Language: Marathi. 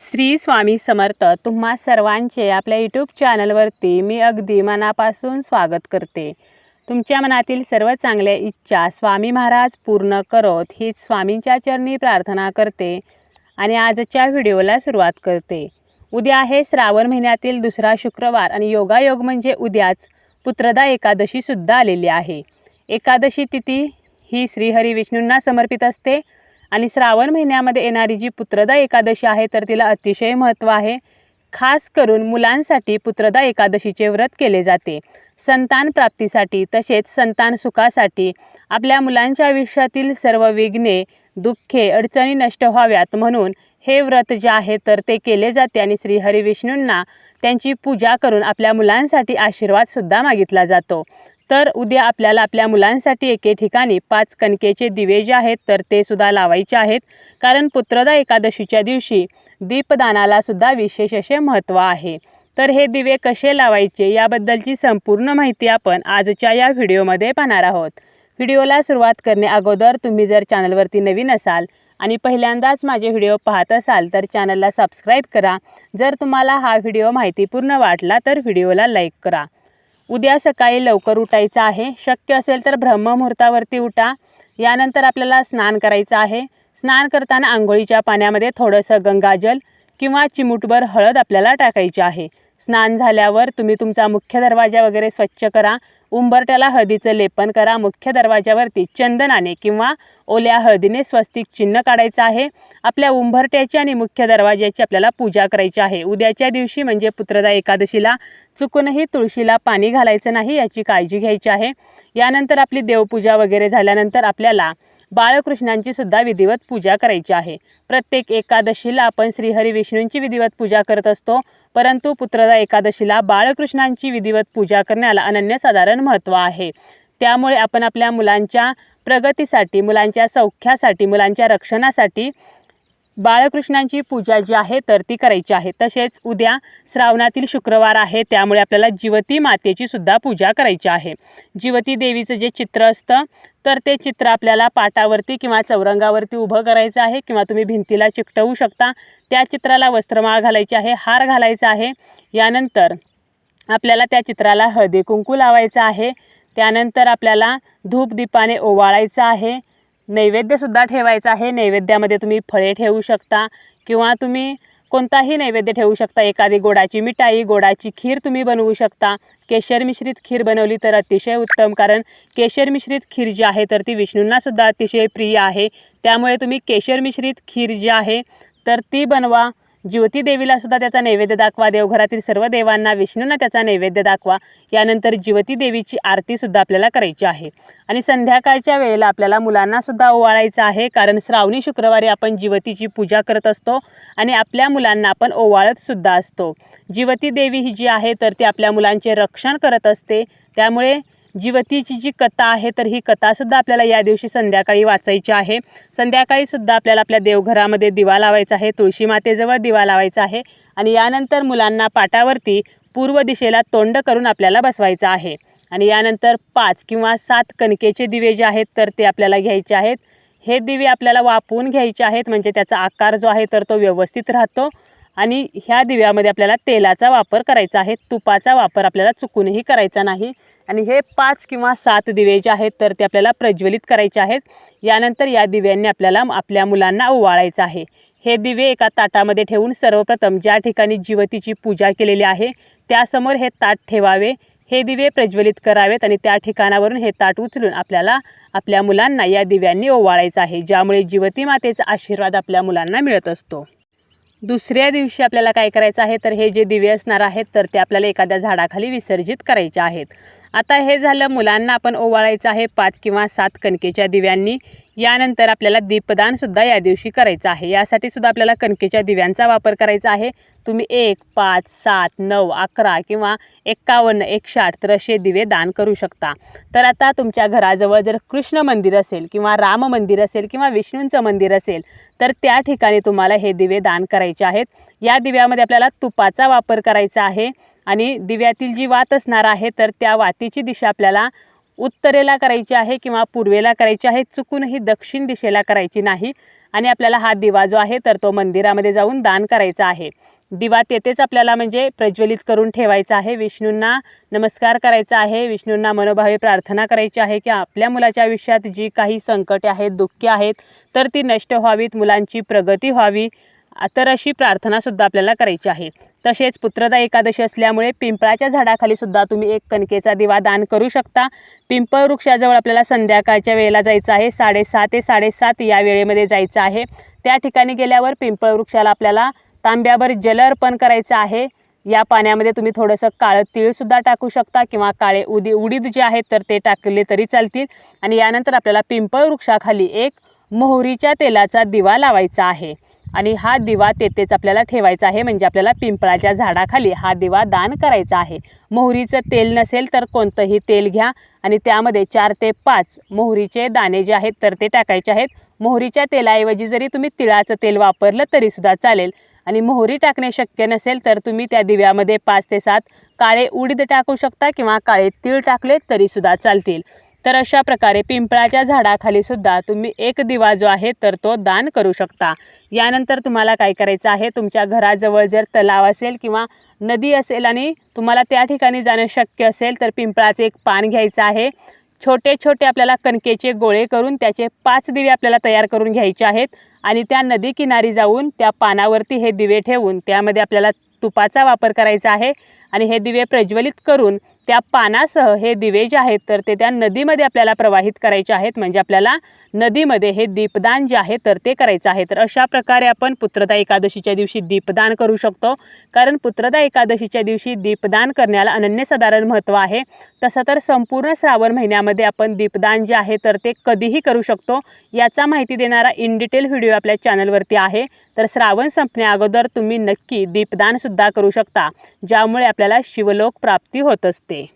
श्री स्वामी समर्थ तुम्हा सर्वांचे आपल्या यूट्यूब चॅनलवरती मी अगदी मनापासून स्वागत करते. तुमच्या मनातील सर्व चांगल्या इच्छा स्वामी महाराज पूर्ण करोत हीच स्वामींच्या चरणी प्रार्थना करते आणि आजच्या व्हिडिओला सुरुवात करते. उद्या आहे श्रावण महिन्यातील दुसरा शुक्रवार आणि योगायोग म्हणजे उद्याच पुत्रदा एकादशीसुद्धा आलेली आहे. एकादशी तिथी ही श्रीहरी विष्णूंना समर्पित असते. आणि श्रावण महिन्यामध्ये येणारी जी पुत्रदा एकादशी आहे तर तिला अतिशय महत्त्व आहे. खास करून मुलांसाठी पुत्रदा एकादशीचे व्रत केले जाते. संतान प्राप्तीसाठी तसेच संतान सुखासाठी आपल्या मुलांच्या आयुष्यातील सर्व विघ्ने दुःखे अडचणी नष्ट व्हाव्यात म्हणून हे व्रत जे आहे तर ते केले जाते आणि श्री हरिविष्णूंना त्यांची पूजा करून आपल्या मुलांसाठी आशीर्वादसुद्धा मागितला जातो. तर उद्या आपल्याला आपल्या मुलांसाठी एके ठिकाणी पाच कणकेचे दिवे जे आहेत तर ते सुद्धा लावायचे आहेत. कारण पुत्रदा एकादशीच्या दिवशी दीपदानाला सुद्धा विशेष असे महत्त्व आहे. तर हे दिवे कसे लावायचे याबद्दलची संपूर्ण माहिती आपण आजच्या या व्हिडिओमध्ये पाहणार आहोत. व्हिडिओला सुरुवात करणे अगोदर तुम्ही जर चॅनलवरती नवीन असाल आणि पहिल्यांदाच माझे व्हिडिओ पाहत असाल तर चॅनलला सबस्क्राईब करा. जर तुम्हाला हा व्हिडिओ माहितीपूर्ण वाटला तर व्हिडिओला लाईक करा. उद्या सकाळी लवकर उठायचं आहे. शक्य असेल तर ब्रह्ममुहूर्तावरती उठा. यानंतर आपल्याला स्नान करायचं आहे. स्नान करताना आंघोळीच्या पाण्यामध्ये थोडंसं गंगाजल किंवा चिमूटभर हळद आपल्याला टाकायची आहे. स्नान झाल्यावर तुम्ही तुमचा मुख्य दरवाजा वगैरे स्वच्छ करा. उंबरट्याला हळदीचं लेपन करा. मुख्य दरवाजावरती चंदनाने किंवा ओल्या हळदीने स्वस्तिक चिन्ह काढायचं आहे. आपल्या उंबरट्याची आणि मुख्य दरवाज्याची आपल्याला पूजा करायची आहे. उद्याच्या दिवशी म्हणजे पुत्रदा एकादशीला चुकूनही तुळशीला पाणी घालायचं नाही याची काळजी घ्यायची आहे. यानंतर आपली देवपूजा वगैरे झाल्यानंतर आपल्याला बाळकृष्णांची सुद्धा विधिवत पूजा करायची आहे. प्रत्येक एकादशीला आपण श्रीहरी विष्णूंची विधिवत पूजा करत असतो. परंतु पुत्रदा एकादशीला बाळकृष्णांची विधिवत पूजा करण्याला अनन्यसाधारण महत्त्व आहे. त्यामुळे आपण आपल्या मुलांच्या प्रगतीसाठी मुलांच्या सौख्यासाठी मुलांच्या रक्षणासाठी बाळकृष्णांची पूजा जी आहे तर ती करायची आहे. तसेच उद्या श्रावणातील शुक्रवार आहे त्यामुळे आपल्याला जिवती मातेची सुद्धा पूजा करायची आहे. जिवती देवीचं जे चित्र असतं तर ते चित्र आपल्याला पाटावरती किंवा चौरंगावरती उभं करायचं आहे किंवा तुम्ही भिंतीला चिकटवू शकता. त्या चित्राला वस्त्रमाळ घालायची आहे हार घालायचा आहे. यानंतर आपल्याला त्या चित्राला हळदी कुंकू लावायचं आहे. त्यानंतर आपल्याला धूप दीपाने ओवाळायचं आहे. नैवेद्यसुद्धा ठेवायचा आहे. नैवेद्यामध्ये तुम्ही फळे ठेवू शकता किंवा तुम्ही कोणताही नैवेद्य ठेवू शकता. एखादी गोडाची मिठाई गोडाची खीर तुम्ही बनवू शकता. केशर मिश्रित खीर बनवली तर अतिशय उत्तम कारण केशर मिश्रित खीर जी आहे तर ती विष्णूंनासुद्धा अतिशय प्रिय आहे. त्यामुळे तुम्ही केशर मिश्रित खीर जी आहे तर ती बनवा. ज्योती देवीला सुद्धा त्याचा नैवेद्य दाखवा देवघरातील सर्व देवांना विष्णूंना त्याचा नैवेद्य दाखवा. यानंतर ज्योती देवीची आरतीसुद्धा आपल्याला करायची आहे. आणि संध्याकाळच्या वेळेला आपल्याला मुलांनासुद्धा ओवाळायचं आहे कारण श्रावणी शुक्रवारी आपण जिवतीची पूजा करत असतो आणि आपल्या मुलांना आपण ओवाळतसुद्धा असतो. जिवती देवी ही जी आहे तर ती आपल्या मुलांचे रक्षण करत असते. त्यामुळे जीवतीची जी कथा आहे तर ही कथासुद्धा आपल्याला या दिवशी संध्याकाळी वाचायची आहे. संध्याकाळीसुद्धा आपल्याला आपल्या देवघरामध्ये दिवा लावायचा आहे तुळशी मातेजवळ दिवा लावायचा आहे आणि यानंतर मुलांना पाटावरती पूर्व दिशेला तोंड करून आपल्याला बसवायचं आहे. आणि यानंतर पाच किंवा सात कणकेचे दिवे जे आहेत तर ते आपल्याला घ्यायचे आहेत. हे दिवे आपल्याला वापरून घ्यायचे आहेत म्हणजे त्याचा आकार जो आहे तर तो व्यवस्थित राहतो. आणि ह्या दिव्यामध्ये आपल्याला तेलाचा वापर करायचा आहे. तुपाचा वापर आपल्याला चुकूनही करायचा नाही. आणि हे पाच किंवा सात दिवे जे आहेत तर ते आपल्याला प्रज्वलित करायचे आहेत. यानंतर या दिव्यांनी आपल्याला आपल्या मुलांना ओवाळायचं आहे. हे दिवे एका ताटामध्ये ठेवून सर्वप्रथम ज्या ठिकाणी जीवतीची पूजा केलेली आहे त्यासमोर हे ताट ठेवावे. हे दिवे प्रज्वलित करावेत आणि त्या ठिकाणावरून हे ताट उचलून आपल्याला आपल्या मुलांना या दिव्यांनी ओवाळायचं आहे ज्यामुळे जीवती मातेचा आशीर्वाद आपल्या मुलांना मिळत असतो. दुसऱ्या दिवशी आपल्याला काय करायचं आहे? तर हे जे दिवे असणार आहेत तर ते आपल्याला एखाद्या झाडाखाली विसर्जित करायचे आहेत. आता हे झालं मुलांना आपण ओवाळायचं आहे पाच किंवा सात कणकेच्या दिव्यांनी. यानंतर आपल्याला दीपदानसुद्धा या दिवशी करायचं आहे. यासाठी सुद्धा आपल्याला कणकेच्या दिव्यांचा वापर करायचा आहे. तुम्ही एक पाच सात नऊ अकरा किंवा एक्कावन्न एकशे आठ तर असे दिवे दान करू शकता. तर आता तुमच्या घराजवळ जर कृष्ण मंदिर असेल किंवा राम मंदिर असेल किंवा विष्णूंचं मंदिर असेल तर त्या ठिकाणी तुम्हाला हे दिवे दान करायचे आहेत. या दिव्यामध्ये आपल्याला तुपाचा वापर करायचा आहे. आणि दिव्यातील जी वात असणार आहे तर त्या वातीची दिशा आपल्याला उत्तरेला करायची आहे किंवा पूर्वेला करायची आहे. चुकूनही दक्षिण दिशेला करायची नाही आणि आपल्याला हा दिवा जो आहे तर तो मंदिरामध्ये जाऊन दान करायचा आहे. दिवा तेथेच आपल्याला म्हणजे प्रज्वलित करून ठेवायचा आहे. विष्णूंना नमस्कार करायचा आहे. विष्णूंना मनोभावे प्रार्थना करायची आहे की आपल्या मुलाच्या आयुष्यात जी काही संकटे आहेत दुःखे आहेत तर ती नष्ट व्हावीत मुलांची प्रगती व्हावी तर अशी प्रार्थनासुद्धा आपल्याला करायची आहे. तसेच पुत्रदा एकादशी असल्यामुळे पिंपळाच्या झाडाखाली सुद्धा तुम्ही एक कणकेचा दिवा दान करू शकता. पिंपळ वृक्षाजवळ आपल्याला संध्याकाळच्या वेळेला जायचं आहे. साडेसहा ते साडेसात या वेळेमध्ये जायचं आहे. त्या ठिकाणी गेल्यावर पिंपळ वृक्षाला आपल्याला तांब्यावर जल अर्पण करायचं आहे. या पाण्यामध्ये तुम्ही थोडंसं काळं तीळसुद्धा टाकू शकता किंवा काळे उदी उडीद जे आहेत तर ते टाकले तरी चालतील. आणि यानंतर आपल्याला पिंपळ वृक्षाखाली एक मोहरीच्या तेलाचा दिवा लावायचा आहे. आणि हा दिवा तेथेच आपल्याला ठेवायचा आहे. म्हणजे आपल्याला पिंपळाच्या झाडाखाली हा दिवा दान करायचा आहे. मोहरीचं तेल नसेल तर कोणतंही तेल घ्या आणि त्यामध्ये चार ते पाच मोहरीचे दाणे जे आहेत तर ते टाकायचे आहेत. मोहरीच्या तेलाऐवजी जरी तुम्ही तिळाचं तेल वापरलं तरीसुद्धा चालेल. आणि मोहरी टाकणे शक्य नसेल तर तुम्ही त्या दिव्यामध्ये पाच ते सात काळे उडीद टाकू शकता किंवा काळे तीळ टाकले तरीसुद्धा चालतील. तर अशा प्रकारे पिंपळाच्या झाडाखाली सुद्धा तुम्ही एक दिवा जो आहे तर तो दान करू शकता. यानंतर तुम्हाला काय करायचं आहे तुमच्या घराजवळ जर तलाव असेल किंवा नदी असेल आणि तुम्हाला त्या ठिकाणी जाणं शक्य असेल तर पिंपळाचे एक पान घ्यायचं आहे. छोटे छोटे आपल्याला कणकेचे गोळे करून त्याचे पाच दिवे आपल्याला तयार करून घ्यायचे आहेत आणि त्या नदी किनारी जाऊन त्या पानावरती हे दिवे ठेवून त्यामध्ये आपल्याला तुपाचा वापर करायचा आहे. आणि हे दिवे प्रज्वलित करून त्या पानासह हे दिवे जे आहेत तर ते त्या नदीमध्ये आपल्याला प्रवाहित करायचे आहेत. म्हणजे आपल्याला नदीमध्ये हे दीपदान जे आहे तर ते करायचं आहे. तर अशा प्रकारे आपण पुत्रदा एकादशीच्या दिवशी दीपदान करू शकतो. कारण पुत्रदा एकादशीच्या दिवशी दीपदान करण्याला अनन्यसाधारण महत्त्व आहे. तसं तर संपूर्ण श्रावण महिन्यामध्ये आपण दीपदान जे आहे तर ते कधीही करू शकतो. याचा माहिती देणारा इन डिटेल व्हिडिओ आपल्या चॅनलवरती आहे. तर श्रावण संपण्याअगोदर तुम्ही नक्की दीपदानसुद्धा करू शकता. ज्यामुळे आपल्याला शिवलोक प्राप्ती होत असते.